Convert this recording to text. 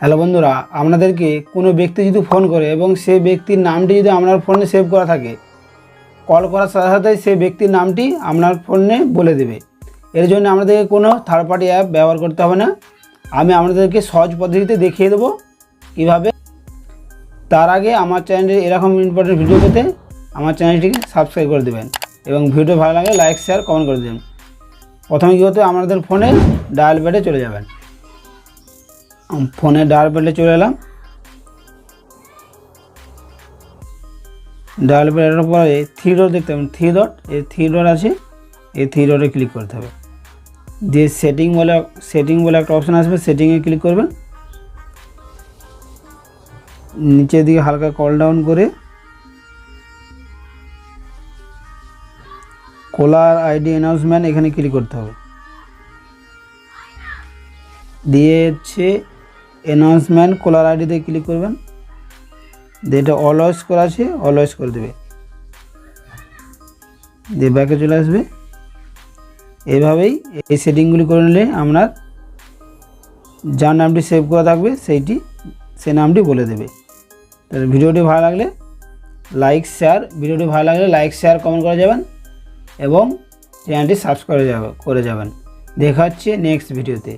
Hello বন্ধুরা, আপনাদেরকে কোনো ব্যক্তি যদি ফোন করে এবং সেই ব্যক্তির নামটি যদি আপনার ফোনে সেভ করা থাকে, কল করার সাথে সাথে সেই ব্যক্তির নামটি আপনার ফোনে বলে দেবে। এর জন্য আমাদেরকে কোনো থার্ড পার্টি অ্যাপ ব্যবহার করতে হবে না। আমি আপনাদেরকে সহজ পদ্ধতিতে দেখিয়ে দেবো কীভাবে। তার আগে আমার চ্যানেলে এরকম ইম্পর্টেন্ট ভিডিও পেতে আমার চ্যানেলটিকে সাবস্ক্রাইব করে দেবেন এবং ভিডিও ভালো লাগে লাইক শেয়ার কমেন্ট করে দেবেন। প্রথমে কী হতে? আমাদের ফোনে ডায়াল প্যাডে চলে যাবেন। ফোনে ডায়াল প্যাডে চলে এলাম। ডায়াল প্যাডের পরে থ্রি ডট দেখতে পাবেন থ্রি ডট এই থ্রি ডট আছে, এই থ্রি ডটে ক্লিক করতে হবে। দিয়ে সেটিং বলে সেটিং বলে একটা অপশান আসবে সেটিংয়ে ক্লিক করবেন। নিচের দিকে হালকা কল ডাউন করে কোলার আইডি অ্যানাউন্সমেন্ট এখানে ক্লিক করতে হবে। দিয়ে হচ্ছে অ্যানাউন্সমেন্ট কোলার আইডিতে ক্লিক করবেন। দিয়ে এটা অলওয়েজ করা আছে অলওয়েজ করে দেবে। দিয়ে ব্যাকে চলে আসবে। এভাবেই এই সেটিংগুলি করে নিলে আপনার যার নামটি সেভ করা থাকবে, সেইটি সে নামটি বলে দেবে। তাহলে ভিডিওটি ভালো লাগলে লাইক শেয়ার ভিডিওটি ভালো লাগলে লাইক শেয়ার কমেন্ট করে যাবেন এবং চ্যানেলটি সাবস্ক্রাইব করে যাবেন। দেখা হচ্ছে নেক্সট ভিডিওতে